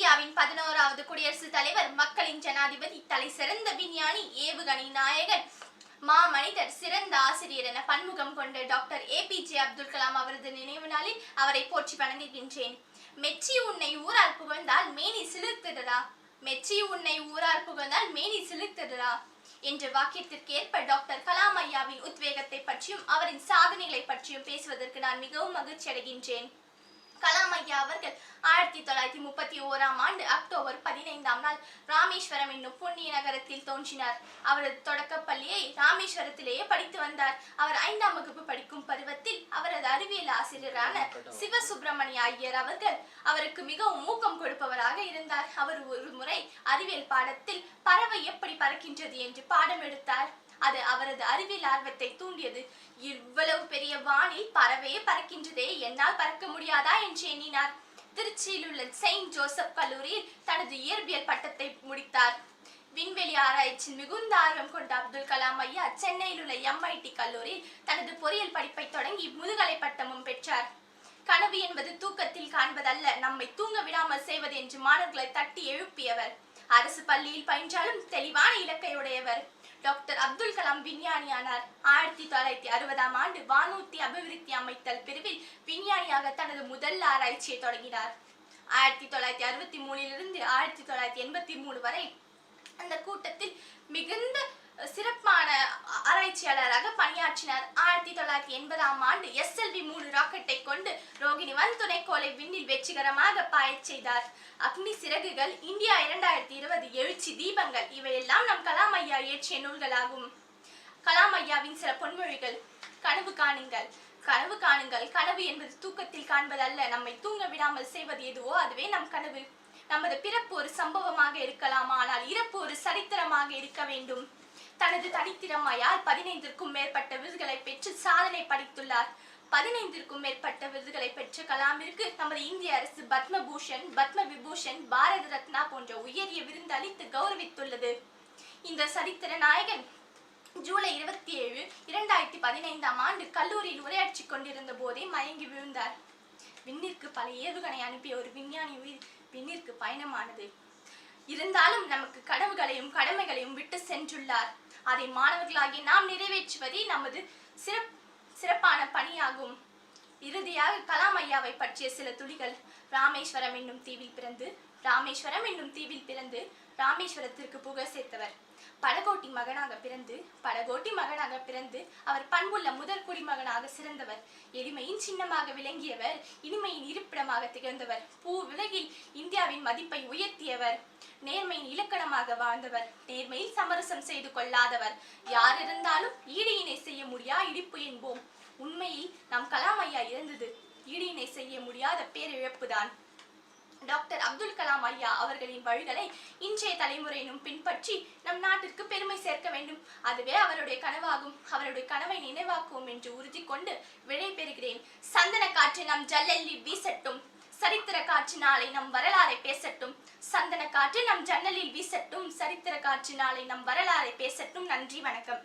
இந்தியாவின் பதினோராவது குடியரசுத் தலைவர் மக்களின் ஜனாதிபதி தலை சிறந்த விஞ்ஞானி ஏவுகணை நாயகன் மாமனிதர் சிறந்த ஆசிரியர் என பன்முகம் கொண்ட டாக்டர் ஏபிஜே அப்துல் கலாம் அவரது நினைவு நாளில் அவரை போற்றி வணங்குகின்றேன். மெச்சி உன்னை ஊரார் புகழ்ந்தால் மேனி சிலிர்த்திடரா மெச்சி உன்னை ஊரார் புகழ்ந்தால் மேனி சிலிர்த்திடரா என்ற வாக்கியத்திற்கு ஏற்ப டாக்டர் கலாம் ஐயாவின் உத்வேகத்தை பற்றியும் அவரின் சாதனைகளை பற்றியும் பேசுவதற்கு நான் மிகவும் மகிழ்ச்சி அடைகின்றேன் கலாம் ஐயா அவர்கள். ஆயிரத்தி தொள்ளாயிரத்தி முப்பத்தி ஓராம் ஆண்டு அக்டோபர் பதினைந்தாம் நாள் ராமேஸ்வரம் என்னும் புண்ணிய நகரத்தில் தோன்றினார். அவரது தொடக்கப்பள்ளியை ராமேஸ்வரத்திலேயே படித்து வந்தார். அவர் ஐந்தாம் வகுப்பு படிக்கும் பருவத்தில் அவரது அறிவியல் ஆசிரியரான சிவசுப்பிரமணிய ஐயர் அவர்கள் அவருக்கு மிகவும் ஊக்கம் கொடுப்பவராக இருந்தார். அவர் ஒரு முறை அறிவியல் பாடத்தில் பறவை எப்படி பறக்கின்றது என்று பாடம் எடுத்தார். அது அவரது அறிவியல் ஆர்வத்தை தூண்டியது. இவ்வளவு பெரிய வானில் பறவையே பறக்கின்றதே என்னால் பறக்க முடியாதா என்று எண்ணினார். திருச்சியில் உள்ள செயின்ட் ஜோசப் கல்லூரியில் தனது இயற்பியல் பட்டத்தை முடித்தார். விண்வெளி ஆராய்ச்சியில் மிகுந்த ஆர்வம் கொண்ட அப்துல் கலாம் ஐயா சென்னையில் உள்ள எம்ஐடி கல்லூரியில் தனது பொறியியல் படிப்பை தொடங்கி முதுகலை பட்டமும் பெற்றார். கனவு என்பது தூக்கத்தில் காண்பதல்ல நம்மை தூங்க விடாமல் செய்வது என்று மாணவர்களை தட்டி எழுப்பியவர். அரசு பள்ளியில் பயின்றாலும் தெளிவான இலக்கையுடையவர் டாக்டர் அப்துல் கலாம் விஞ்ஞானியானார். ஆயிரத்தி தொள்ளாயிரத்தி அறுபதாம் ஆண்டு வானூர்த்தி அபிவிருத்தி அமைத்தல் பிரிவில் விஞ்ஞானியாக தனது முதல் ஆராய்ச்சியை தொடங்கினார். ஆயிரத்தி தொள்ளாயிரத்தி அறுபத்தி மூணிலிருந்து ஆயிரத்தி தொள்ளாயிரத்தி எண்பத்தி மூணு வரை அந்த கூட்டத்தில் மிகுந்த சிறப்பான ஆராய்ச்சியாளராக பணியாற்றினார். ஆயிரத்தி தொள்ளாயிரத்தி எண்பதாம் ஆண்டு எஸ்எல்வி மூணு ராக்கெட்டை கொண்டு ரோகிணி வன் துணைக்கோளை விண்ணில் வெற்றிகரமாக பாயச் செய்தார். அக்னி சிறகுகள் இந்தியா இரண்டாயிரத்தி இருபது எழுச்சி தீபங்கள் இவையெல்லாம் நம் கலாம் ஐயா இயற்றிய நூல்களாகும் கலாம் ஐயாவின் சில பொன்மொழிகள் கனவு காணுங்கள் கனவு காணுங்கள் கனவு என்பது தூக்கத்தில் காண்பதல்ல நம்மை தூங்க விடாமல் செய்வது எதுவோ அதுவே நம் கனவு. நமது பிறப்பு ஒரு சம்பவமாக இருக்கலாம் ஆனால் இறப்பு ஒரு சரித்திரமாக இருக்க வேண்டும். தனது தனித்திறமையால் பதினைந்திற்கும் மேற்பட்ட விருதுகளை பெற்று சாதனை படைத்துள்ளார். பதினைந்திற்கும் மேற்பட்ட விருதுகளை பெற்ற கலாமிற்கு நமது இந்திய அரசு பத்மபூஷன் பத்ம விபூஷன் பாரத ரத்னா போன்ற உயரிய விருந்து அளித்து கௌரவித்துள்ளது. இந்த சரித்திர நாயகன். ஜூலை இருபத்தி ஏழு இரண்டாயிரத்தி பதினைந்தாம் ஆண்டு கல்லூரியில் உரையாற்றி கொண்டிருந்த போதே மயங்கி விழுந்தார். விண்ணிற்கு பல ஏவுகணை அனுப்பிய ஒரு விஞ்ஞானி உயிர் விண்ணிற்கு பயணமானது. இருந்தாலும் நமக்கு கனவுகளையும் கடமைகளையும் விட்டு சென்றுள்ளார். அதை மாணவர்களாகி நாம் நிறைவேற்றுவதே நமது சிறப் சிறப்பான பணியாகும். இறுதியாக கலாம் ஐயாவை பற்றிய சில துளிகள் ராமேஸ்வரம் என்னும் தீவில் பிறந்து ராமேஸ்வரம் என்னும் தீவில் பிறந்து ராமேஸ்வரத்திற்கு புகழ் சேர்த்தவர். படகோட்டி மகனாக பிறந்து படகோட்டி மகனாக பிறந்து அவர் பண்புள்ள முதல் குடிமகனாக சிறந்தவர். எளிமையின் சின்னமாக விளங்கியவர் இனிமையின் இருப்பிடமாக திகழ்ந்தவர். பூ விலகில் இந்தியாவின் மதிப்பை உயர்த்தியவர். நேர்மையின் இலக்கணமாக வாழ்ந்தவர். நேர்மையில் சமரசம் செய்து கொள்ளாதவர். யார் இருந்தாலும் ஈடு இணை செய்ய முடியா? இடிப்பு என்போம். உண்மையில் நம் கலா ஐயா இறந்தது ஈடு செய்ய முடியாத பேரிழப்புதான். டாக்டர் அப்துல் கலாம் ஐயா அவர்களின் வழிகளை இன்றைய தலைமுறையினும் பின்பற்றி நம் நாட்டிற்கு பெருமை சேர்க்க வேண்டும். அதுவே அவருடைய கனவாகும். அவருடைய கனவை நினைவாக்குவோம் என்று உறுதி கொண்டு விடை பெறுகிறேன். சந்தன காற்று நம் ஜல்லல்லி வீசட்டும். சரித்திர காற்று நாளை நம் வரலாறை பேசட்டும். சந்தன காற்று நம் ஜன்னலில் வீசட்டும். சரித்திர காற்று நாளை நம் வரலாறை பேசட்டும். நன்றி வணக்கம்.